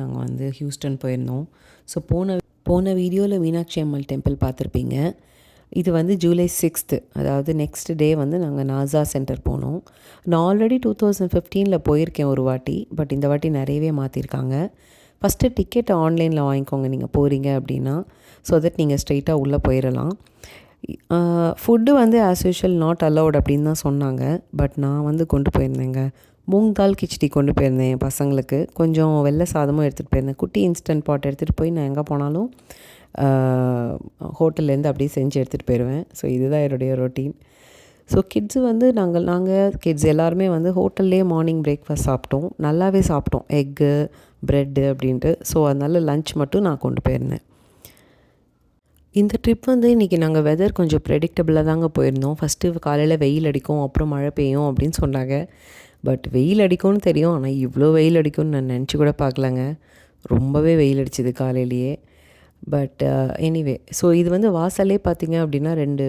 நாங்கள் வந்து ஹியூஸ்டன் போயிருந்தோம். ஸோ போன போன வீடியோவில் மீனாட்சி அம்மாள் டெம்பிள் பார்த்துருப்பீங்க. இது வந்து ஜூலை சிக்ஸ்த்து அதாவது நெக்ஸ்ட் டே வந்து நாங்கள் நாசா சென்டர் போனோம். நான் ஆல்ரெடி டூ தௌசண்ட் ஃபிஃப்டீனில் போயிருக்கேன் ஒரு வாட்டி பட் இந்த வாட்டி நிறையவே மாற்றிருக்காங்க ஃபஸ்ட்டு டிக்கெட் ஆன்லைனில் வாங்கிக்கோங்க நீங்கள் போகிறீங்க அப்படின்னா ஸோ தட் நீங்கள் ஸ்ட்ரெயிட்டாக உள்ளே போயிடலாம் ஃபுட்டு வந்து ஆஸ் யூஷுவல் நாட் அலவுட் அப்படின்னு தான் சொன்னாங்க பட் நான் வந்து கொண்டு போயிருந்தேங்க. மூங் தால் கிச்சடி கொண்டு போயிருந்தேன் என் பசங்களுக்கு. கொஞ்சம் வெள்ளை சாதமும் எடுத்துகிட்டு போயிருந்தேன். குட்டி இன்ஸ்டன்ட் பாட் எடுத்துகிட்டு போய் நான் எங்கே போனாலும் ஹோட்டல்லேருந்து அப்படியே செஞ்சு எடுத்துகிட்டு போயிடுவேன் ஸோ இதுதான் என்னுடைய ரொட்டீன் ஸோ கிட்ஸு வந்து நாங்கள் நாங்கள் கிட்ஸ் எல்லாருமே வந்து ஹோட்டல்லே மார்னிங் பிரேக்ஃபாஸ்ட் சாப்பிட்டோம். நல்லாவே சாப்பிட்டோம். எக்கு ப்ரெட்டு அப்படின்ட்டு. ஸோ அதனால் லன்ச் மட்டும் நான் கொண்டு போயிருந்தேன். இந்த ட்ரிப் வந்து இன்றைக்கி நாங்கள் வெதர் கொஞ்சம் ப்ரெடிக்டபிளாக தாங்க போயிருந்தோம். ஃபஸ்ட்டு காலையில் வெயில் அடிக்கும் அப்புறம் மழை பெய்யும் அப்படின்னு சொன்னாங்க. பட் வெயில் அடிக்கும்னு தெரியும். ஆனால் இவ்வளோ வெயில் அடிக்கும்னு நான் நினச்சி கூட பார்க்கலங்க. ரொம்பவே வெயில் அடிச்சுது காலையிலேயே. பட் எனிவே ஸோ இது வந்து வாசல்லே பார்த்தீங்க அப்படின்னா ரெண்டு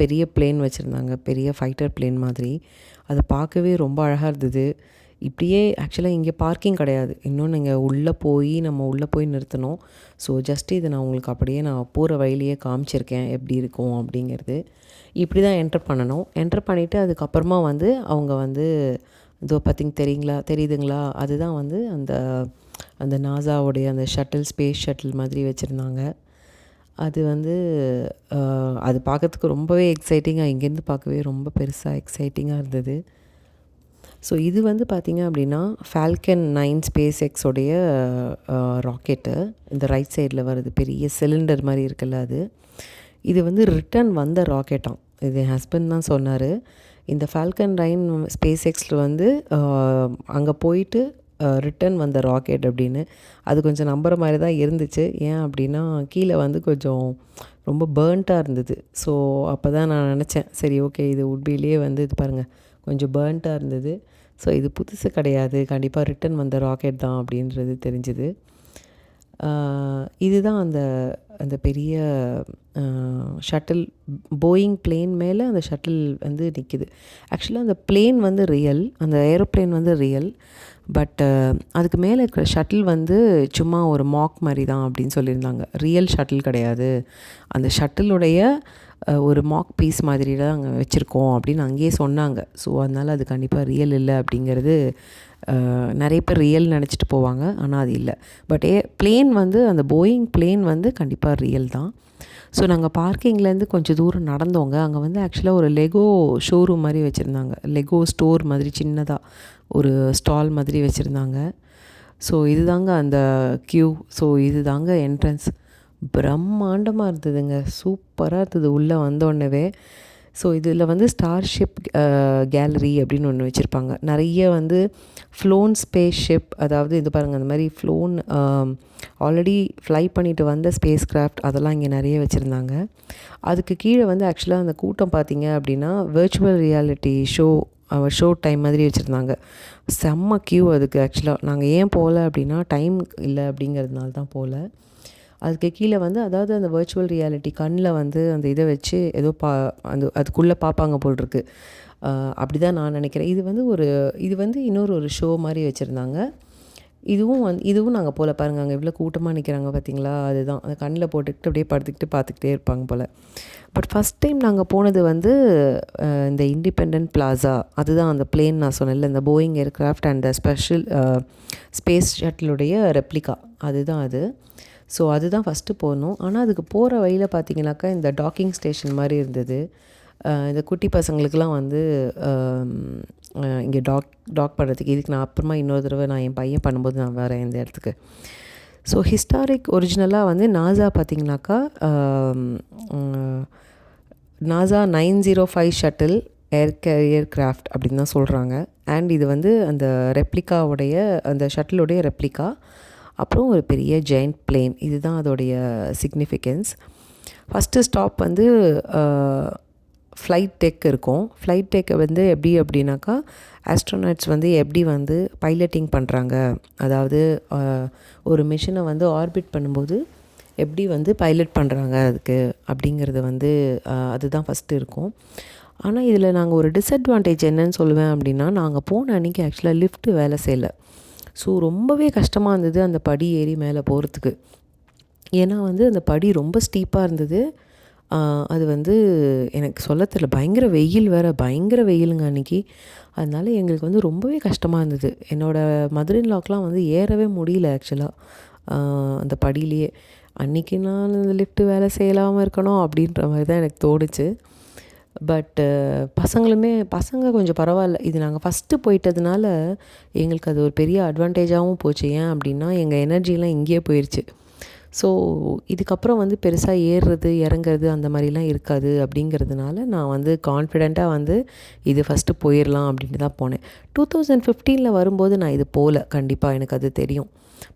பெரிய பிளேன் வச்சுருந்தாங்க. பெரிய ஃபைட்டர் பிளேன் மாதிரி. அது பார்க்கவே ரொம்ப அழகாக இருந்தது. இப்படியே ஆக்சுவலாக இங்கே பார்க்கிங் கிடையாது. இன்னும் நீங்கள் உள்ளே போய் நம்ம உள்ளே போய் நிறுத்தணும். ஸோ ஜஸ்ட் இது நான் உங்களுக்கு அப்படியே நான் போகிற வழியிலேயே காமிச்சிருக்கேன். எப்படி இருக்கும் அப்படிங்கிறது. இப்படி தான் என்டர் பண்ணணும். என்டர் பண்ணிவிட்டு அதுக்கப்புறமா வந்து அவங்க வந்து இதோ பார்த்திங்க தெரியுங்களா? தெரியுதுங்களா? அதுதான் வந்து அந்த அந்த நாசாவுடைய அந்த ஷட்டில் ஸ்பேஸ் ஷட்டில் மாதிரி வச்சுருந்தாங்க. அது வந்து அது பார்க்கறதுக்கு ரொம்பவே எக்ஸைட்டிங்காக இங்கேருந்து பார்க்கவே ரொம்ப பெருசாக எக்ஸைட்டிங்காக இருந்தது. ஸோ இது வந்து பார்த்திங்க அப்படின்னா ஃபால்கன் நைன் ஸ்பேஸ் எக்ஸோடைய ராக்கெட்டு. இந்த ரைட் சைடில் வருது பெரிய சிலிண்டர் மாதிரி இருக்குல்ல அது. இது வந்து ரிட்டன் வந்த ராக்கெட்டாம். இது என் ஹஸ்பண்ட் தான் சொன்னார். இந்த ஃபால்கன் ரைன் ஸ்பேஸ் எக்ஸில் வந்து அங்கே போயிட்டு ரிட்டன் வந்த ராக்கெட் அப்படின்னு. அது கொஞ்சம் நம்புகிற மாதிரி தான் இருந்துச்சு. ஏன் அப்படின்னா கீழே வந்து கொஞ்சம் ரொம்ப பேர்ன்ட்டாக இருந்தது. ஸோ அப்போ தான் நான் நினச்சேன். சரி ஓகே இது உட்பிலேயே வந்து இது பாருங்கள் கொஞ்சம் பேர்ன்ட்டாக இருந்தது. ஸோ இது புதுசு கிடையாது. கண்டிப்பாக ரிட்டன் வந்த ராக்கெட் தான் அப்படின்றது தெரிஞ்சுது. இதுதான் அந்த அந்த பெரிய ஷட்டில் போயிங் பிளேன் மேலே அந்த ஷட்டில் வந்து நிற்கிது ஆக்சுவலாக அந்த பிளேன் வந்து ரியல் அந்த ஏரோப்ளேன் வந்து ரியல். பட் uh, அதுக்கு மேலே இருக்கிற ஷட்டில் வந்து சும்மா ஒரு மாக் மாதிரி தான் அப்படின்னு சொல்லியிருந்தாங்க. ரியல் ஷட்டில் கிடையாது. அந்த ஷட்டிலுடைய ஒரு மாக் பீஸ் மாதிரி தான் அங்கே வச்சுருக்கோம் அப்படின்னு அங்கேயே சொன்னாங்க. ஸோ அதனால் அது கண்டிப்பாக ரியல் இல்லை அப்படிங்கிறது நிறைய பேர் ரியல் நினச்சிட்டு போவாங்க. ஆனால் அது இல்லை. பட் ஏ பிளேன் வந்து அந்த போயிங் பிளேன் வந்து கண்டிப்பாக ரியல் தான். ஸோ நாங்கள் பார்க்கிங்லேருந்து கொஞ்சம் தூரம் நடந்தோங்க. அங்கே வந்து ஆக்சுவலாக ஒரு லெகோ ஷோரூம் மாதிரி வச்சுருந்தாங்க. லெகோ ஸ்டோர் மாதிரி சின்னதாக ஒரு ஸ்டால் மாதிரி வச்சுருந்தாங்க. ஸோ இதுதாங்க அந்த க்யூ ஸோ இது தாங்க என்ட்ரன்ஸ் பிரம்மாண்டமாக இருந்ததுங்க. சூப்பராக இருந்தது. உள்ளே வந்தோடனவே. ஸோ இதில் வந்து ஸ்டார்ஷிப் கேலரி அப்படின்னு ஒன்று வச்சுருப்பாங்க. நிறைய வந்து ஃப்ளோன் ஸ்பேஸ் ஷிப் அதாவது இது பாருங்கள் அந்த மாதிரி ஃப்ளோன் ஆல்ரெடி ஃப்ளை பண்ணிட்டு வந்த ஸ்பேஸ் கிராஃப்ட் அதெல்லாம் இங்கே நிறைய வச்சுருந்தாங்க. அதுக்கு கீழே வந்து ஆக்சுவலாக அந்த கூட்டம் பார்த்தீங்க அப்படின்னா virtual reality show show time மாதிரி வச்சுருந்தாங்க. செம்ம க்யூ அதுக்கு ஆக்சுவலாக நாங்கள் ஏன் போகல அப்படின்னா டைம் இல்லை அப்படிங்கிறதுனால தான் போகல அதுக்கு கீழே வந்து அதாவது அந்த வர்ச்சுவல் ரியாலிட்டி கண்ணில் வந்து அந்த இதை வச்சு ஏதோ பா அந்த அதுக்குள்ளே பார்ப்பாங்க போல் இருக்குது அப்படி தான் நான் நினைக்கிறேன். இது வந்து ஒரு இது வந்து இன்னொரு ஒரு ஷோ மாதிரி வச்சுருந்தாங்க. இதுவும் வந்து இதுவும் நாங்கள் போல் பாருங்கள் அங்கே இவ்வளோ கூட்டமாக நிற்கிறாங்க பார்த்தீங்களா அதுதான். அந்த கண்ணில் போட்டுக்கிட்டு அப்படியே படுத்துக்கிட்டு பார்த்துக்கிட்டே இருப்பாங்க போல். பட் ஃபஸ்ட் டைம் நாங்கள் போனது வந்து இந்த இண்டிபெண்ட் பிளாசா அதுதான் அந்த பிளேன் நான் சொன்னேன்ல இந்த Boeing aircraft and special space ஷட்டிலுடைய replica அதுதான் அது. ஸோ அதுதான் ஃபஸ்ட்டு போனோம். ஆனால் அதுக்கு போகிற வழியில் பார்த்தீங்கன்னாக்கா இந்த டாக்கிங் ஸ்டேஷன் மாதிரி இருந்தது. இந்த குட்டி பசங்களுக்கெலாம் வந்து இங்கே டாக் டாக் பண்ணுறதுக்கு இதுக்கு நான் அப்புறமா இன்னொரு தடவை நான் என் பையன் பண்ணும்போது நான் வரேன் இந்த இடத்துக்கு. ஸோ ஹிஸ்டாரிக் ஒரிஜினலாக வந்து நாசா பார்த்திங்கனாக்கா NASA nine zero five shuttle air carrier craft அப்படின்னு தான் சொல்கிறாங்க அண்ட் இது வந்து அந்த ரெப்ளிகாவுடைய அந்த ஷட்டிலுடைய ரெப்ளிகா அப்புறம் ஒரு பெரிய ஜெயின்ட் பிளேன் இதுதான் அதோடைய சிக்னிஃபிகன்ஸ் ஃபஸ்ட்டு ஸ்டாப் வந்து ஃப்ளைட் டெக் இருக்கும். ஃப்ளைட் டெக்கை வந்து எப்படி அப்படின்னாக்கா ஆஸ்ட்ரோனட்ஸ் வந்து எப்படி வந்து பைலட்டிங் பண்ணுறாங்க அதாவது ஒரு மிஷினை வந்து ஆர்பிட் பண்ணும்போது எப்படி வந்து பைலட் பண்ணுறாங்க அதுக்கு அப்படிங்கிறது வந்து அதுதான் ஃபஸ்ட்டு இருக்கும். ஆனால் இதில் நாங்கள் ஒரு டிஸ்அட்வான்டேஜ் என்னன்னு சொல்லுவேன் அப்படின்னா நாங்கள் போன அன்றைக்கி ஆக்சுவலாக லிஃப்ட்டு வேலை செய்யலை. ஸோ ரொம்பவே கஷ்டமாக இருந்தது அந்த படி ஏறி மேலே போகிறதுக்கு ஏன்னா வந்து அந்த படி ரொம்ப ஸ்டீப்பாக இருந்தது. அது வந்து எனக்கு சொல்ல தெரில பயங்கர வெயில் வேறு பயங்கர வெயிலுங்க அன்றைக்கி அதனால எங்களுக்கு வந்து ரொம்பவே கஷ்டமாக இருந்தது. என்னோடய மதுரின் லாக்லாம் வந்து ஏறவே முடியல ஆக்சுவலாக அந்த படியிலேயே. அன்றைக்கி நான் இந்த லிஃப்ட்டு வேலை செய்யலாமல் இருக்கணும் அப்படின்ற மாதிரி தான் எனக்கு தோணுச்சு. பட்டு பசங்களுமே பசங்க கொஞ்சம் பரவாயில்ல. இது நாங்கள் ஃபஸ்ட்டு போயிட்டதுனால எங்களுக்கு அது ஒரு பெரிய அட்வான்டேஜாகவும் போச்சு. ஏன் அப்படின்னா எங்கள் எனர்ஜிலாம் இங்கேயே போயிடுச்சு ஸோ இதுக்கப்புறம் வந்து பெருசாக ஏறுறது இறங்குறது அந்த மாதிரிலாம் இருக்காது அப்படிங்கிறதுனால நான் வந்து கான்ஃபிடெண்ட்டாக வந்து இது ஃபஸ்ட்டு போயிடலாம் அப்படின்ட்டு தான் போனேன். டூ தௌசண்ட் ஃபிஃப்டீனில் வரும்போது நான் இது போகல கண்டிப்பாக எனக்கு அது தெரியும்.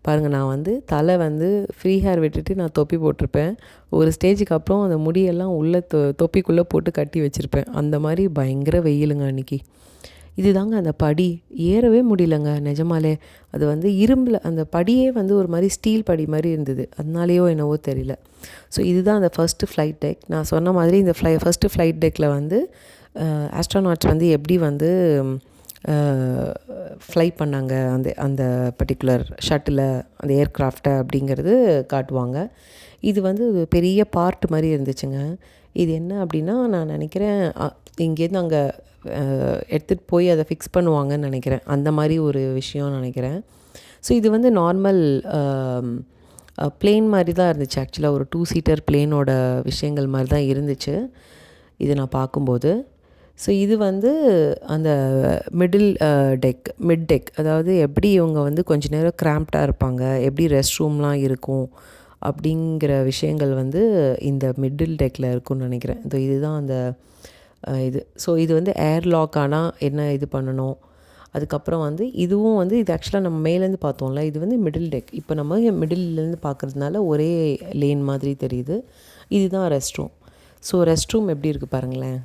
பாருங்கள் நான் வந்து தலை வந்து ஃப்ரீ ஹேர் விட்டுட்டு நான் தொப்பி போட்டிருப்பேன். ஒரு ஸ்டேஜுக்கு அப்புறம் அந்த முடியெல்லாம் உள்ளே தொ தொப்பிக்குள்ளே போட்டு கட்டி வச்சுருப்பேன். அந்த மாதிரி பயங்கர வெயிலுங்க அன்றைக்கி இதுதாங்க அந்த படி. ஏறவே முடியலங்க. நிஜமாலே அது வந்து இரும்பில் அந்த படியே வந்து ஒரு மாதிரி ஸ்டீல் படி மாதிரி இருந்தது. அதனாலேயோ என்னவோ தெரியல. ஸோ இதுதான் அந்த ஃபஸ்ட்டு ஃப்ளைட் டெக் நான் சொன்ன மாதிரி இந்த ஃப்ளை ஃபஸ்ட்டு ஃப்ளைட் டெக்கில் வந்து ஆஸ்ட்ரானாட்ஸ் வந்து எப்படி வந்து ஃப்ளை பண்ணாங்க அந்த அந்த பர்டிகுலர் ஷட்டில் அந்த ஏர்க்ராஃப்டை அப்படிங்கிறது காட்டுவாங்க. இது வந்து பெரிய பார்ட் மாதிரி இருந்துச்சுங்க. இது என்ன அப்படின்னா நான் நினைக்கிறேன் இங்கேருந்து அங்கே எடுத்துகிட்டு போய் அதை ஃபிக்ஸ் பண்ணுவாங்கன்னு நினைக்கிறேன். அந்த மாதிரி ஒரு விஷயம் நினைக்கிறேன். ஸோ இது வந்து நார்மல் பிளேன் மாதிரி தான் இருந்துச்சு. ஆக்சுவலாக ஒரு டூ சீட்டர் பிளேனோட விஷயங்கள் மாதிரி தான் இருந்துச்சு. இது நான் பார்க்கும்போது. ஸோ இது வந்து அந்த மிடில் டெக் மிட் டெக் அதாவது எப்படி இவங்க வந்து கொஞ்ச நேரம் கிராம்ப்டாக இருப்பாங்க எப்படி ரெஸ்ட் ரூம்லாம் இருக்கும் அப்படிங்கிற விஷயங்கள் வந்து இந்த மிடில் டெக்கில் இருக்கும்னு நினைக்கிறேன். ஸோ இதுதான் அந்த இது. ஸோ இது வந்து ஏர் லாக் ஆனால் என்ன இது பண்ணணும்? அதுக்கப்புறம் வந்து இதுவும் வந்து இது ஆக்சுவலாக நம்ம மேலேருந்து பார்த்தோம்ல இது வந்து மிடில் டெக் இப்போ நம்ம மிடில்லேருந்து பார்க்குறதுனால ஒரே லேன் மாதிரி தெரியுது. இதுதான் rest room so rest room எப்படி இருக்குது பாருங்களேன்.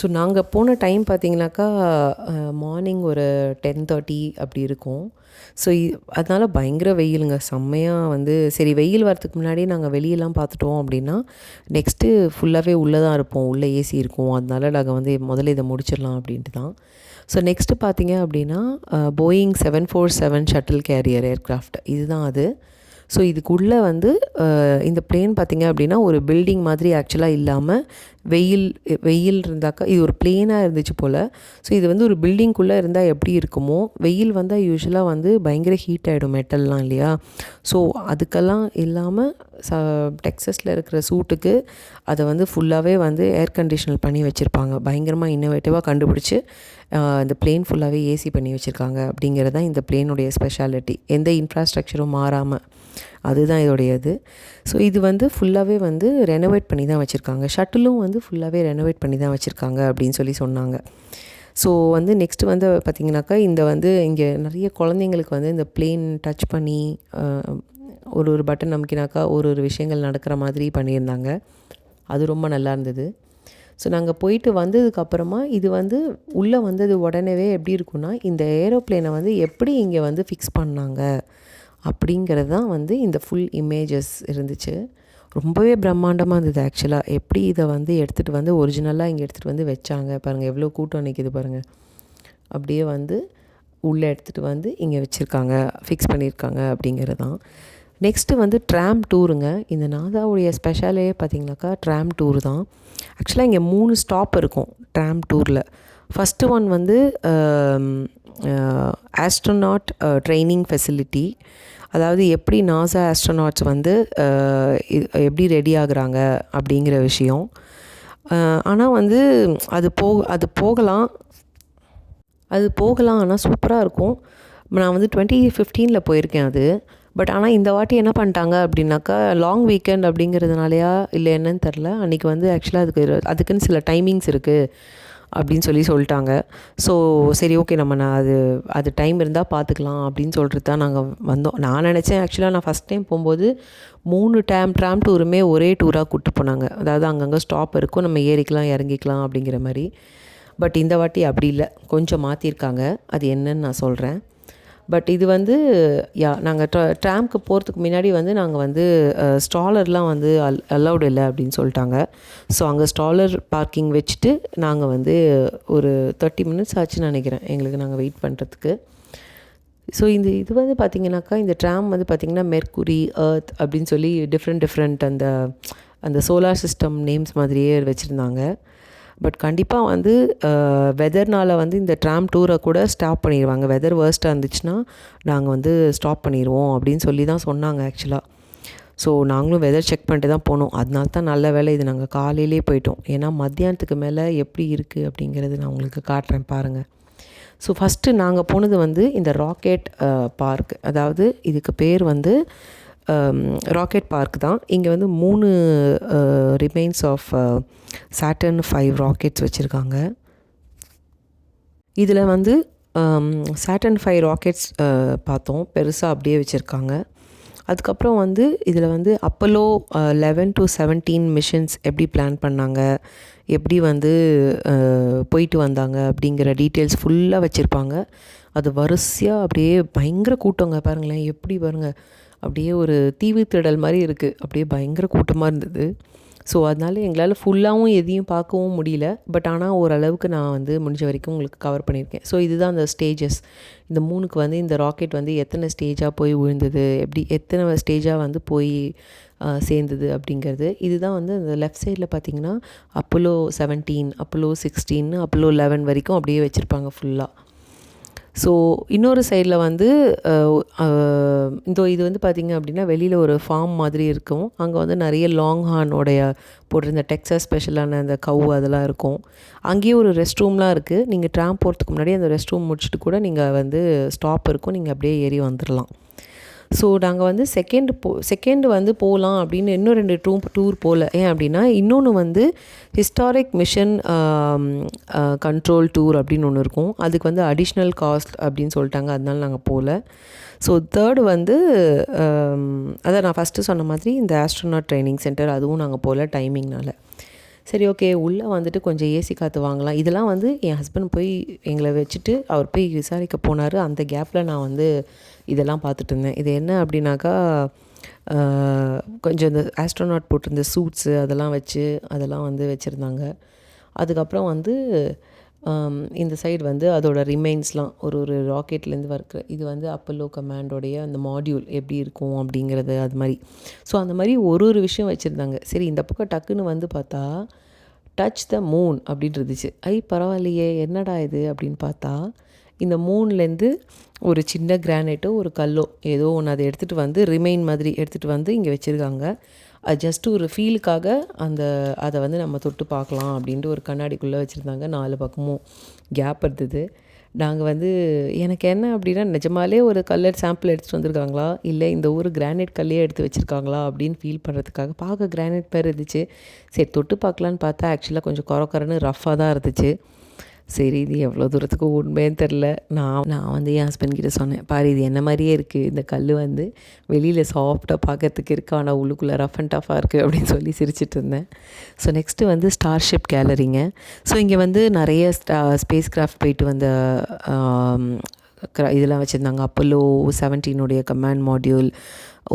ஸோ நாங்கள் போன டைம் பார்த்தீங்கன்னாக்கா மார்னிங் ஒரு டென் தேர்ட்டி அப்படி இருக்கும். ஸோ அதனால் பயங்கர வெயிலுங்க. செம்மையாக வந்து சரி வெயில் வரத்துக்கு முன்னாடி நாங்கள் வெளியெல்லாம் பார்த்துட்டோம் அப்படின்னா நெக்ஸ்ட்டு ஃபுல்லாகவே உள்ளே தான் இருப்போம். உள்ளே ஏசி இருக்கும். அதனால நாங்கள் வந்து முதல்ல இதை முடிச்சிடலாம் அப்படின்ட்டு தான். ஸோ நெக்ஸ்ட்டு பார்த்தீங்க அப்படின்னா Boeing seven four seven shuttle carrier aircraft இதுதான் அது. ஸோ இதுக்குள்ளே வந்து இந்த பிளேன் பார்த்திங்க அப்படின்னா ஒரு பில்டிங் மாதிரி ஆக்சுவலாக இல்லாமல் வெயில் வெயில் இருந்தாக்கா இது ஒரு பிளேனாக இருந்துச்சு போல். ஸோ இது வந்து ஒரு பில்டிங்குள்ளே இருந்தால் எப்படி இருக்குமோ வெயில் வந்தால் யூஸ்வலாக வந்து பயங்கர ஹீட் ஆகிடும் மெட்டல்லாம் இல்லையா? ஸோ அதுக்கெல்லாம் இல்லாமல் ச டெக்ஸஸில் இருக்கிற சூட்டுக்கு அதை வந்து ஃபுல்லாகவே வந்து ஏர் கண்டிஷனர் பண்ணி வச்சுருப்பாங்க. பயங்கரமாக இன்னோவேட்டிவாக கண்டுபிடிச்சி இந்த பிளேன் ஃபுல்லாகவே ஏசி பண்ணி வச்சுருக்காங்க அப்படிங்கிறது தான் இந்த பிளேனுடைய ஸ்பெஷாலிட்டி எந்த இன்ஃப்ராஸ்ட்ரக்சரும் மாறாமல் அதுதான் இதோடைய இது ஸோ இது வந்து ஃபுல்லாகவே வந்து ரெனோவேட் பண்ணி தான் வச்சுருக்காங்க. ஷட்டிலும் வந்து ஃபுல்லாகவே ரெனோவேட் பண்ணி தான் வச்சுருக்காங்க அப்படின்னு சொல்லி சொன்னாங்க. ஸோ வந்து நெக்ஸ்ட்டு வந்து பார்த்திங்கனாக்கா இந்த வந்து இங்கே நிறைய குழந்தைங்களுக்கு வந்து இந்த பிளேன் டச் பண்ணி ஒரு ஒரு பட்டன் நமக்கினாக்கா ஒரு ஒரு விஷயங்கள் நடக்கிற மாதிரி பண்ணியிருந்தாங்க. அது ரொம்ப நல்லா இருந்தது. ஸோ நாங்கள் போயிட்டு வந்ததுக்கப்புறமா இது வந்து உள்ளே வந்தது உடனேவே எப்படி இருக்குன்னா இந்த ஏரோப்ளேனை வந்து எப்படி இங்கே வந்து ஃபிக்ஸ் பண்ணாங்க அப்படிங்கிறது தான் வந்து இந்த ஃபுல் இமேஜஸ் இருந்துச்சு. ரொம்பவே பிரம்மாண்டமாக இருந்தது ஆக்சுவலாக எப்படி இதை வந்து எடுத்துகிட்டு வந்து ஒரிஜினலாக இங்கே எடுத்துகிட்டு வந்து வச்சாங்க பாருங்கள் எவ்வளோ கூட்டம் நிற்கிது பாருங்கள் அப்படியே வந்து உள்ளே எடுத்துகிட்டு வந்து இங்கே வச்சுருக்காங்க ஃபிக்ஸ் பண்ணியிருக்காங்க அப்படிங்கிறது தான். நெக்ஸ்ட்டு வந்து ட்ராம் டூருங்க இந்த நாதாவுடைய ஸ்பெஷலே பார்த்திங்கனாக்கா ட்ராம் டூர் தான். ஆக்சுவலாக இங்கே மூணு ஸ்டாப் இருக்கும் ட்ராம் டூரில் ஃபஸ்ட்டு ஒன் வந்து ஆஸ்ட்ரோனாட் ட்ரைனிங் ஃபெசிலிட்டி அதாவது எப்படி நாசா ஆஸ்ட்ரோனாட்ஸ் வந்து எப்படி ரெடி ஆகுறாங்க அப்படிங்கிற விஷயம். ஆனால் வந்து அது போ அது போகலாம். அது போகலாம் ஆனால் சூப்பராக இருக்கும். நான் வந்து டுவெண்ட்டி ஃபிஃப்டீனில் போயிருக்கேன் அது. பட் ஆனால் இந்த வாட்டி என்ன பண்ணிட்டாங்க அப்படின்னாக்கா லாங் வீக்கெண்ட் அப்படிங்கிறதுனாலையா இல்லை என்னன்னு தெரில அன்றைக்கி வந்து ஆக்சுவலாக அதுக்கு அதுக்குன்னு சில டைமிங்ஸ் இருக்குது அப்படின்னு சொல்லி சொல்லிட்டாங்க. ஸோ சரி ஓகே நம்ம நான் அது அது டைம் இருந்தால் பார்த்துக்கலாம் அப்படின்னு சொல்லிட்டு தான் நாங்கள் வந்தோம். நான் நினச்சேன் ஆக்சுவலாக நான் ஃபஸ்ட் டைம் போகும்போது மூணு டேம் ட்ராம் டூருமே ஒரே டூராக கூப்பிட்டு போனாங்க. அதாவது அங்கங்கே ஸ்டாப் இருக்கும் நம்ம ஏறிக்கலாம் இறங்கிக்கலாம் அப்படிங்கிற மாதிரி. பட் இந்த வாட்டி அப்படி இல்லை. கொஞ்சம் மாற்றிருக்காங்க அது என்னன்னு நான் சொல்கிறேன் பட் இது வந்து யா நாங்கள் ட்ரா ட்ராம்க்கு போகிறதுக்கு முன்னாடி வந்து நாங்கள் வந்து ஸ்டாலர்லாம் வந்து அல் அலௌடு இல்லை அப்படின்னு சொல்லிட்டாங்க. ஸோ அங்கே ஸ்டாலர் பார்க்கிங் வச்சுட்டு நாங்கள் வந்து ஒரு தேர்ட்டி மினிட்ஸ் ஆச்சுன்னு நினைக்கிறேன். எங்களுக்கு நாங்கள் வெயிட் பண்ணுறதுக்கு ஸோ இந்த இது வந்து பார்த்திங்கனாக்கா இந்த ட்ராம் வந்து பார்த்திங்கன்னா மெர்க்குரி அர்த் அப்படின்னு சொல்லி டிஃப்ரெண்ட் டிஃப்ரெண்ட் அந்த அந்த சோலார் சிஸ்டம் நேம்ஸ் மாதிரியே வச்சுருந்தாங்க. பட் கண்டிப்பாக வந்து வெதர்னால் வந்து இந்த ட்ராம் டூரை கூட ஸ்டாப் பண்ணிடுவாங்க வெதர் வேர்ஸ்ட்டாக இருந்துச்சுன்னா நாங்கள் வந்து ஸ்டாப் பண்ணிடுவோம் அப்படின்னு சொல்லி தான் சொன்னாங்க ஆக்சுவலாக ஸோ நாங்களும் வெதர் செக் பண்ணிட்டு தான் போனோம். அதனால தான் நல்ல வேலை இது நாங்கள் காலையிலே போயிட்டோம். ஏன்னா மத்தியானத்துக்கு மேலே எப்படி இருக்குது அப்படிங்கிறது நான் உங்களுக்கு காட்டுறேன் பாருங்கள் ஸோ ஃபஸ்ட்டு நாங்கள் போனது வந்து இந்த ராக்கெட் பார்க் அதாவது இதுக்கு பேர் வந்து Um, ராக்கெட் பார்க் தான். இங்கே வந்து மூணு remains of Saturn five rockets வச்சுருக்காங்க. இதில் வந்து சாட்டன் ஃபைவ் ராக்கெட்ஸ் பார்த்தோம். பெருசாக அப்படியே வச்சுருக்காங்க. அதுக்கப்புறம் வந்து இதில் வந்து Apollo eleven to seventeen missions எப்படி பிளான் பண்ணாங்க? எப்படி வந்து uh, போயிட்டு வந்தாங்க? அப்படிங்கிற டீட்டெயில்ஸ் ஃபுல்லாக வச்சுருப்பாங்க. அது வரிசையாக அப்படியே பயங்கர கூட்டங்க பாருங்களேன். எப்படி பாருங்கள் அப்படியே ஒரு தீவு திடல் மாதிரி இருக்குது அப்படியே பயங்கர கூட்டமாக இருந்தது. ஸோ அதனால் எங்களால் ஃபுல்லாகவும் எதையும் பார்க்கவும் முடியல. பட் ஆனால் ஓரளவுக்கு நான் வந்து முடிஞ்ச வரைக்கும் உங்களுக்கு கவர் பண்ணியிருக்கேன். ஸோ இதுதான் அந்த ஸ்டேஜஸ் இந்த மூணுக்கு வந்து இந்த ராக்கெட் வந்து எத்தனை ஸ்டேஜாக போய் விழுந்தது? எப்படி எத்தனை ஸ்டேஜாக வந்து போய் சேர்ந்தது? அப்படிங்கிறது. இதுதான் வந்து அந்த லெஃப்ட் சைடில் பார்த்தீங்கன்னா Apollo seventeen Apollo sixteen Apollo eleven வரைக்கும் அப்படியே வச்சுருப்பாங்க ஃபுல்லாக ஸோ இன்னொரு சைடில் வந்து இந்த இது வந்து பார்த்திங்க அப்படின்னா வெளியில் ஒரு ஃபார்ம் மாதிரி இருக்கும். அங்கே வந்து நிறைய லாங் ஹார்னோடைய போட்டிருந்த டெக்ஸாஸ் ஸ்பெஷலான அந்த கவு அதெல்லாம் இருக்கும். அங்கேயே ஒரு ரெஸ்ட் ரூம்லாம் இருக்குது நீங்கள் ட்ராம் போகிறதுக்கு முன்னாடி அந்த ரெஸ்ட் ரூம் முடிச்சுட்டு கூட நீங்கள் வந்து ஸ்டாப் இருக்கும். நீங்கள் அப்படியே ஏறி வந்துடலாம் ஸோ நாங்கள் வந்து செகண்ட் போ செகண்ட் வந்து போகலாம் அப்படின்னு இன்னும் ரெண்டு டூ டூர் போகல ஏன் அப்படின்னா இன்னொன்று வந்து ஹிஸ்டாரிக் மிஷன் கண்ட்ரோல் டூர் அப்படின்னு ஒன்று இருக்கும். அதுக்கு வந்து அடிஷ்னல் காஸ்ட் அப்படின்னு சொல்லிட்டாங்க. அதனால நாங்கள் போகல ஸோ தேர்டு வந்து அதான் நான் ஃபஸ்ட்டு சொன்ன மாதிரி இந்த ஆஸ்ட்ரோனாட் ட்ரைனிங் சென்டர் அதுவும் நாங்கள் போகல டைமிங்னால் சரி ஓகே உள்ளே வந்துட்டு கொஞ்சம் ஏசி காற்று வாங்கலாம். இதெல்லாம் வந்து என் ஹஸ்பண்ட் போய் எங்களை வச்சுட்டு அவர் போய் விசாரிக்க போனார். அந்த கேப்பில் நான் வந்து இதெல்லாம் பார்த்துட்டு இருந்தேன் இது என்ன அப்படின்னாக்கா கொஞ்சம் இந்த ஆஸ்ட்ரோனாட் போட்டிருந்த சூட்ஸு அதெல்லாம் வச்சு அதெல்லாம் வந்து வச்சுருந்தாங்க. அதுக்கப்புறம் வந்து இந்த சைடு வந்து அதோட ரிமைன்ஸ்லாம் ஒரு ஒரு ராக்கெட்லேருந்து வர்க்கிற இது வந்து அப்பல்லோ கமாண்டோடைய அந்த மாடியூல் எப்படி இருக்கும் அப்படிங்கிறது அது மாதிரி. ஸோ அந்த மாதிரி ஒரு ஒரு விஷயம் வச்சுருந்தாங்க. சரி இந்த பக்கம் டக்குன்னு வந்து பார்த்தா டச் த மூன் அப்படின்னு இருந்துச்சு. ஐ பரவாயில்லையே என்னடா இது அப்படின்னு பார்த்தா இந்த மூன்லேருந்து ஒரு சின்ன கிரானைட்டோ ஒரு கல்லோ ஏதோ ஒன்று அதை எடுத்துகிட்டு வந்து ரிமைன் மாதிரி எடுத்துகிட்டு வந்து இங்கே வச்சுருக்காங்க. அது ஜஸ்ட்டு ஒரு ஃபீலுக்காக அந்த அதை வந்து நம்ம தொட்டு பார்க்கலாம் அப்படின்ட்டு ஒரு கண்ணாடிக்குள்ளே வச்சுருந்தாங்க. நாலு பக்கமும் கேப் இருந்தது. நாங்கள் வந்து எனக்கு என்ன அப்படின்னா நிஜமாலே ஒரு கல்லர் சாம்பிள் எடுத்துகிட்டு வந்திருக்காங்களா? இல்லை இந்த ஊர் கிரானைட் கல்லே எடுத்து வச்சுருக்காங்களா? அப்படின்னு ஃபீல் பண்ணுறதுக்காக பார்க்க கிரானைட் பேர் இருந்துச்சு. சரி தொட்டு பார்க்கலான்னு பார்த்தா ஆக்சுவலாக கொஞ்சம் குறக்குறன்னு ரஃப்பாக தான் இருந்துச்சு. சரி இது எவ்வளோ தூரத்துக்கு உண்மைன்னு தெரில நான் நான் வந்து என் ஹஸ்பண்ட் கிட்டே சொன்னேன் பாரு இது என்ன மாதிரியே இருக்குது இந்த கல் வந்து வெளியில் சாஃப்டாக பார்க்கறதுக்கு இருக்குது ஆனால் உள்ளுக்குள்ளே ரஃப் அண்ட் டஃபாக இருக்குது அப்படின்னு சொல்லி சிரிச்சிட்டு இருந்தேன். ஸோ நெக்ஸ்ட்டு வந்து ஸ்டார்ஷிப் கேலரிங்க ஸோ இங்கே வந்து நிறைய ஸ்டா ஸ்பேஸ் கிராஃப்ட் போயிட்டு வந்த இதெல்லாம் வச்சுருந்தாங்க. அப்போலோ செவன்டீனுடைய கமாண்ட் மாடியூல்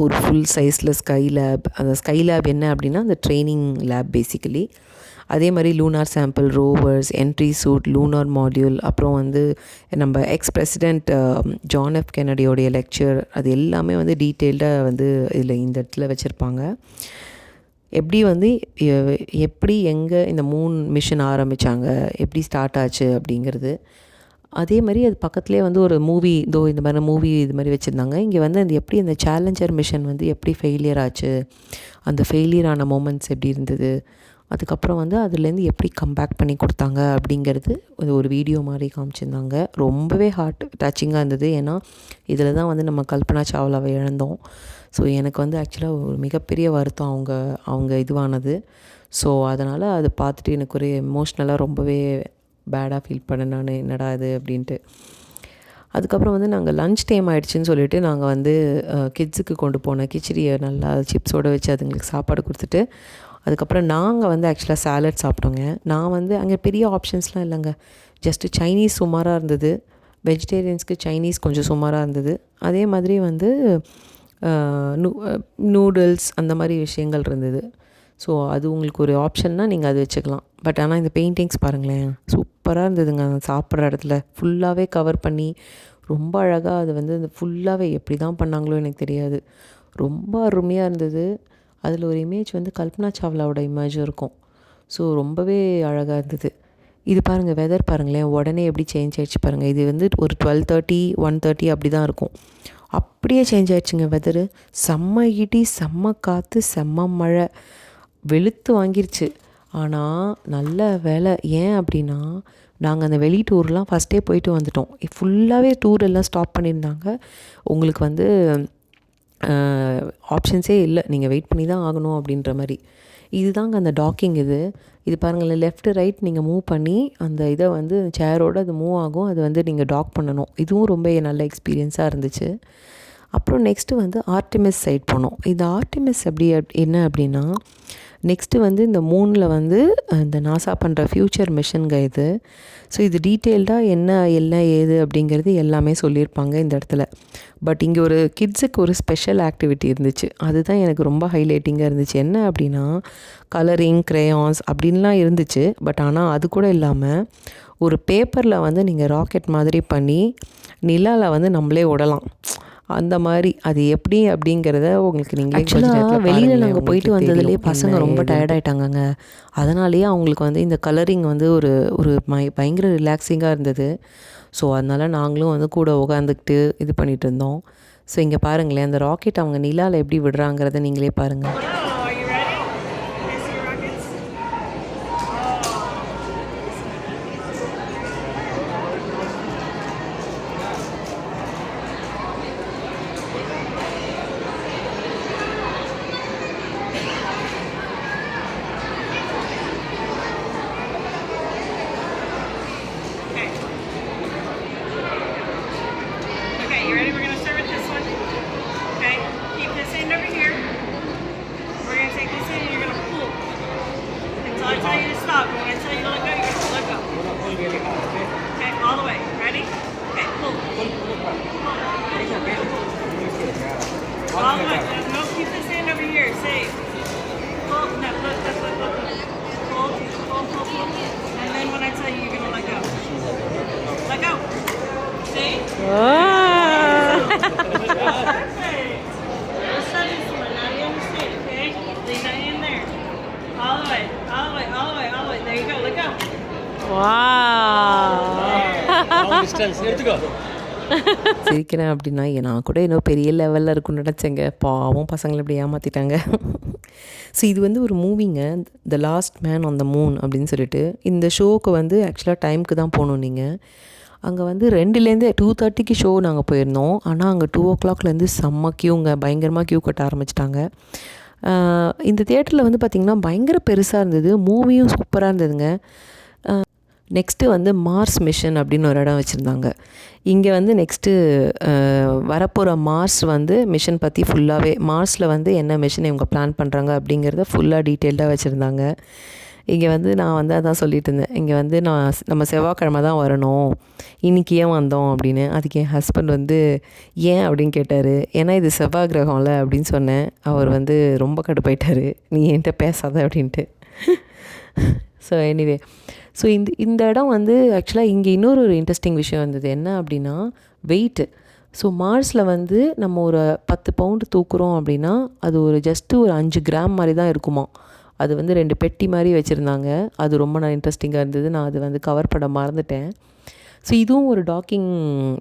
ஒரு ஃபுல் சைஸில் ஸ்கை லேப் அந்த ஸ்கை லேப் என்ன அப்படின்னா அந்த ட்ரைனிங் லேப் பேசிக்கலி அதே மாதிரி lunar sample rovers entry suit lunar module அப்புறம் வந்து நம்ம எக்ஸ் பிரசிடெண்ட் ஜான் எஃப் கெனடியோடைய லெக்சர் அது எல்லாமே வந்து டீட்டெயில்டாக வந்து இதில் இந்த இடத்துல வச்சுருப்பாங்க. எப்படி வந்து எப்படி எங்கே இந்த மூன் மிஷன் ஆரம்பித்தாங்க எப்படி ஸ்டார்ட் ஆச்சு அப்படிங்கிறது. அதே மாதிரி அது பக்கத்துலேயே வந்து ஒரு மூவி இதோ இந்த மாதிரி மூவி இது மாதிரி வச்சுருந்தாங்க. இங்கே வந்து அந்த எப்படி அந்த சேலஞ்சர் மிஷன் வந்து எப்படி ஃபெயிலியர் ஆச்சு அந்த ஃபெயிலியர் ஆன மூமெண்ட்ஸ் எப்படி இருந்தது அதுக்கப்புறம் வந்து அதுலேருந்து எப்படி கம்பேக் பண்ணி கொடுத்தாங்க அப்படிங்கிறது ஒரு வீடியோ மாதிரி காமிச்சிருந்தாங்க. ரொம்பவே ஹார்ட் டச்சிங்காக இருந்தது. ஏன்னா இதில் தான் வந்து நம்ம கல்பனா சாவ்லாவை இழந்தோம். ஸோ எனக்கு வந்து ஆக்சுவலாக ஒரு மிகப்பெரிய வருத்தம் அவங்க அவங்க இதுவானது. ஸோ அதனால் அதை பார்த்துட்டு எனக்கு ஒரு எமோஷ்னலாக ரொம்பவே பேடாக ஃபீல் பண்ணேன் நான். என்னடா இது அப்படின்ட்டு. அதுக்கப்புறம் வந்து நாங்கள் லன்ச் டைம் ஆகிடுச்சின்னு சொல்லிவிட்டு நாங்கள் வந்து கிட்ஸுக்கு கொண்டு போன கிச்சடியை நல்லா சிப்ஸோடு வச்சு அதுங்களுக்கு சாப்பாடு கொடுத்துட்டு அதுக்கப்புறம் நாங்கள் வந்து ஆக்சுவலாக சாலட் சாப்பிட்டோங்க. நான் வந்து அங்கே பெரிய ஆப்ஷன்ஸ்லாம் இல்லைங்க. ஜஸ்ட்டு சைனீஸ் சுமாராக இருந்தது. வெஜிடேரியன்ஸ்க்கு சைனீஸ் கொஞ்சம் சுமாராக இருந்தது. அதே மாதிரி வந்து நூ நூடுல்ஸ் அந்த மாதிரி விஷயங்கள் இருந்தது. ஸோ அது உங்களுக்கு ஒரு ஆப்ஷன்னால் நீங்கள் அது வச்சுக்கலாம். பட் ஆனால் இந்த பெயிண்டிங்ஸ் பாருங்களேன். சூப்பராக இருந்ததுங்க. சாப்பிட்ற இடத்துல. ஃபுல்லாகவே கவர் பண்ணி ரொம்ப அழகாக அது வந்து அந்த ஃபுல்லாகவே எப்படி தான் பண்ணாங்களோ எனக்கு தெரியாது. ரொம்ப அருமையாக இருந்தது. அதில் ஒரு இமேஜ் வந்து கல்பனா சாவ்லாவோட இமேஜும் இருக்கும். ஸோ ரொம்பவே அழகாக இருந்தது. இது பாருங்கள் வெதர் பாருங்களேன். உடனே எப்படி சேஞ்ச் ஆகிடுச்சு பாருங்கள் இது வந்து ஒரு டுவெல் தேர்ட்டி ஒன் தேர்ட்டி அப்படி தான் இருக்கும். அப்படியே சேஞ்ச் ஆயிடுச்சுங்க வெதரு செம்ம இடி செம்ம காற்று செம்ம மழை. வெளுத்து வாங்கிருச்சு. ஆனால் நல்ல வேலை. ஏன் அப்படின்னா நாங்கள் அந்த வெளி டூர்லாம் ஃபஸ்ட்டே போயிட்டு வந்துட்டோம். ஃபுல்லாகவே டூர் எல்லாம் ஸ்டாப் பண்ணியிருந்தாங்க. உங்களுக்கு வந்து ஆப்ஷன்ஸே இல்லை. நீங்கள் வெயிட் பண்ணி தான் ஆகணும் அப்படின்ற மாதிரி. இதுதாங்க அந்த டாக்கிங் இது. இது பாருங்களேன் லெஃப்ட் ரைட் நீங்கள் மூவ் பண்ணி அந்த இதை வந்து சேரோடு அது மூவ் ஆகும். அது வந்து நீங்கள் டாக் பண்ணணும். இதுவும் ரொம்ப நல்ல எக்ஸ்பீரியன்ஸாக இருந்துச்சு. அப்புறம் நெக்ஸ்ட்டு வந்து ஆர்டிமிஸ் சைட் போனோம். இது ஆர்டிமிஸ் எப்படி என்ன அப்படின்னா நெக்ஸ்ட்டு வந்து இந்த மூணில் வந்து இந்த நாசா பண்ணுற ஃப்யூச்சர் மிஷின்க இது. ஸோ இது டீட்டெயில்டாக என்ன என்ன ஏது அப்படிங்கிறது எல்லாமே சொல்லியிருப்பாங்க இந்த இடத்துல. பட் இங்கே ஒரு கிட்ஸுக்கு ஒரு ஸ்பெஷல் ஆக்டிவிட்டி இருந்துச்சு. அதுதான் எனக்கு ரொம்ப ஹைலைட்டிங்காக இருந்துச்சு. என்ன அப்படின்னா கலரிங் க்ரேயான்ஸ் அப்படின்லாம் இருந்துச்சு. பட் ஆனால் அது கூட இல்லாமல் ஒரு பேப்பரில் வந்து நீங்கள் ராக்கெட் மாதிரி பண்ணி நிலாவில் வந்து நம்மளே விடலாம் அந்த மாதிரி அது எப்படி அப்படிங்கிறத உங்களுக்கு நீங்கள் ஆக்சுவலாக வெளியில் நாங்கள் போயிட்டு வந்ததுலேயே பசங்க ரொம்ப டயர்டாயிட்டாங்கங்க அதனாலேயே அவங்களுக்கு வந்து இந்த கலரிங் வந்து ஒரு ஒரு மை பயங்கர ரிலாக்ஸிங்காக இருந்தது. ஸோ அதனால் நாங்களும் வந்து கூட உட்காந்துக்கிட்டு இது பண்ணிகிட்டு இருந்தோம். ஸோ இங்கே பாருங்களேன் அந்த ராக்கெட் அவங்க நிலாவில் எப்படி விடுறாங்கிறத நீங்களே பாருங்கள் சிரிக்கிறேன் அப்படின்னா நான் கூட இன்னும் பெரிய லெவலில் இருக்கும்னு நினச்சேங்க. பாவம் பசங்களை இப்படி ஏமாற்றிட்டாங்க ஸோ இது வந்து ஒரு மூவிங்க the last man on the moon அப்படின்னு சொல்லிட்டு. இந்த ஷோவுக்கு வந்து ஆக்சுவலாக டைமுக்கு தான் போகணும் நீங்கள் அங்கே வந்து ரெண்டுலேருந்து டூ தேர்ட்டிக்கு ஷோ நாங்கள் போயிருந்தோம். ஆனால் அங்கே டூ ஓ கிளாக்லேருந்து செம்ம க்யூங்க பயங்கரமாக க்யூ கட்ட ஆரம்பிச்சிட்டாங்க. இந்த தேட்டரில் வந்து பார்த்திங்கன்னா பயங்கர பெருசாக இருந்தது. மூவியும் சூப்பராக இருந்ததுங்க. நெக்ஸ்ட்டு வந்து மார்ஸ் மிஷன் அப்படின்னு ஒரு இடம் வச்சுருந்தாங்க. இங்கே வந்து நெக்ஸ்ட்டு வரப்போகிற மார்ஸ் வந்து மிஷன் பற்றி ஃபுல்லாகவே மார்ஸில் வந்து என்ன மிஷன் இவங்க பிளான் பண்ணுறாங்க அப்படிங்கிறத ஃபுல்லாக டீட்டெயில்டாக வச்சுருந்தாங்க. இங்கே வந்து நான் வந்து அதான் சொல்லிட்டு இருந்தேன். இங்கே வந்து நான் நம்ம செவ்வாய்க்கிழமை தான் வரணும். இன்னைக்கு ஏன் வந்தோம் அப்படின்னு. அதுக்கு என் ஹஸ்பண்ட் வந்து ஏன் அப்படின்னு கேட்டார். ஏன்னா இது செவ்வாய் கிரகம்ல அப்படின்னு சொன்னேன். அவர் வந்து ரொம்ப கடுப்பாயிட்டார். நீ என்கிட்ட பேசாத அப்படின்ட்டு. ஸோ எனிவே ஸோ இந்த இந்த இடம் வந்து ஆக்சுவலாக இங்கே இன்னொரு ஒரு இன்ட்ரெஸ்டிங் விஷயம் இருந்தது என்ன அப்படின்னா வெயிட்டு ஸோ மார்ஸில் வந்து நம்ம ஒரு பத்து பவுண்டு தூக்குறோம் அப்படின்னா அது ஒரு ஜஸ்ட்டு ஒரு அஞ்சு கிராம் மாதிரி தான் இருக்குமா. அது வந்து ரெண்டு பெட்டி மாதிரி வச்சுருந்தாங்க. அது ரொம்ப நான் இன்ட்ரெஸ்டிங்காக இருந்தது. நான் அது வந்து கவர் பண்ண மறந்துட்டேன். ஸோ இதுவும் ஒரு டாக்கிங்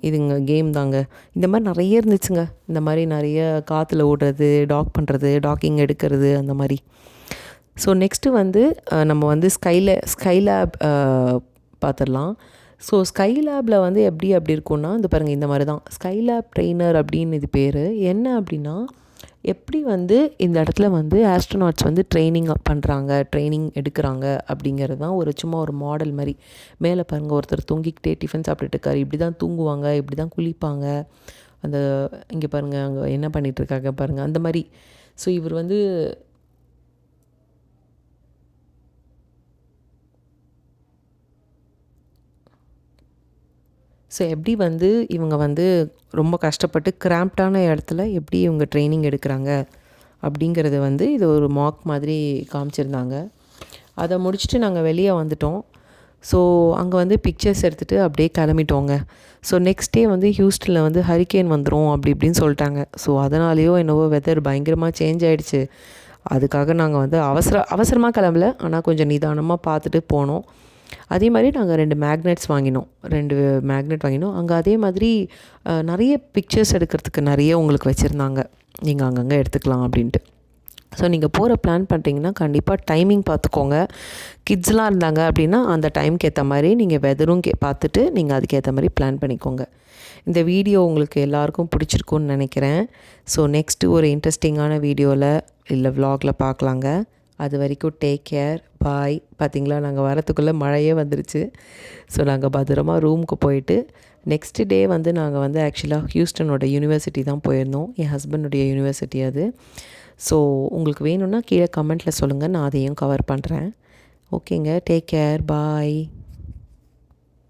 இதுங்க கேம் தாங்க. இந்த மாதிரி நிறைய இருந்துச்சுங்க. இந்த மாதிரி நிறைய காற்றுல ஓடுறது டாக் பண்ணுறது டாக்கிங் எடுக்கிறது அந்த மாதிரி. ஸோ நெக்ஸ்ட்டு வந்து நம்ம வந்து ஸ்கைல ஸ்கைலேப் பார்த்துடலாம் ஸோ ஸ்கைலேபில் வந்து எப்படி அப்படி இருக்கும்னா இந்த பாருங்கள் இந்த மாதிரி தான் ஸ்கைலேப் ட்ரெயினர் அப்படின்னு இது பேர். என்ன அப்படின்னா எப்படி வந்து இந்த இடத்துல வந்து ஆஸ்ட்ரோநாட்ஸ் வந்து ட்ரைனிங் பண்ணுறாங்க ட்ரைனிங் எடுக்கிறாங்க அப்படிங்கிறது தான் ஒரு சும்மா ஒரு மாடல் மாதிரி. மேலே பாருங்கள் ஒருத்தர் தூங்கிக்கிட்டே டிஃபன் சாப்பிட்டுட்டு இருக்காரு. இப்படி தான் தூங்குவாங்க இப்படி தான் குளிப்பாங்க. அந்த இங்கே பாருங்கள் அங்கே என்ன பண்ணிகிட்ருக்காங்க பாருங்கள் அந்த மாதிரி. ஸோ இவர் வந்து ஸோ எப்படி வந்து இவங்க வந்து ரொம்ப கஷ்டப்பட்டு கிராம்ப்டான இடத்துல எப்படி இவங்க ட்ரைனிங் எடுக்கிறாங்க அப்படிங்கிறது வந்து இது ஒரு மார்க் மாதிரி காமிச்சிருந்தாங்க. அதை முடிச்சுட்டு நாங்கள் வெளியே வந்துட்டோம். ஸோ அங்கே வந்து பிக்சர்ஸ் எடுத்துகிட்டு அப்படியே கிளம்பிட்டோங்க. ஸோ நெக்ஸ்ட் டே வந்து ஹியூஸ்டனில் வந்து ஹரிக்கேன் வந்துடும் அப்படி இப்படின்னு சொல்லிட்டாங்க. ஸோ அதனாலேயோ என்னவோ வெதர் பயங்கரமாக சேஞ்ச் ஆகிடுச்சு அதுக்காக நாங்கள் வந்து அவசர அவசரமாக கிளம்பல. ஆனால் கொஞ்சம் நிதானமாக பார்த்துட்டு போனோம். அதே மாதிரி நாங்கள் ரெண்டு மேக்னெட்ஸ் வாங்கினோம். ரெண்டு மேக்னெட் வாங்கினோம். அங்கே அதே மாதிரி நிறைய பிக்சர்ஸ் எடுக்கிறதுக்கு நிறைய உங்களுக்கு வச்சுருந்தாங்க. நீங்கள் அங்கங்கே எடுத்துக்கலாம் அப்படின்ட்டு. ஸோ நீங்கள் போகிற பிளான் பண்ணுறீங்கன்னா கண்டிப்பாக டைமிங் பார்த்துக்கோங்க கிட்ஸ்லாம் இருந்தாங்க அப்படின்னா அந்த டைம்க்கு ஏற்ற மாதிரி நீங்கள் வெதரும் கே பார்த்துட்டு நீங்கள் அதுக்கேற்ற மாதிரி பிளான் பண்ணிக்கோங்க. இந்த வீடியோ உங்களுக்கு எல்லாருக்கும் பிடிச்சிருக்கும்னு நினைக்கிறேன். ஸோ நெக்ஸ்ட்டு ஒரு இன்ட்ரெஸ்டிங்கான வீடியோவில் இல்லை வ்ளாகில் பார்க்கலாங்க அது வரைக்கும் டேக் கேர் பாய். பார்த்தீங்களா நாங்கள் வரத்துக்குள்ளே மழையே வந்துருச்சு. ஸோ நாங்கள் பத்திரமா ரூமுக்கு போயிட்டு நெக்ஸ்ட் டே வந்து நாங்கள் வந்து ஆக்சுவலாக ஹியூஸ்டனோட யூனிவர்சிட்டி தான் போயிருந்தோம். என் ஹஸ்பண்டுடைய யூனிவர்சிட்டி அது. ஸோ உங்களுக்கு வேணும்னா கீழே கமெண்ட்டில் சொல்லுங்கள் நான் அதையும் கவர் பண்ணுறேன் ஓகேங்க டேக் கேர் பாய்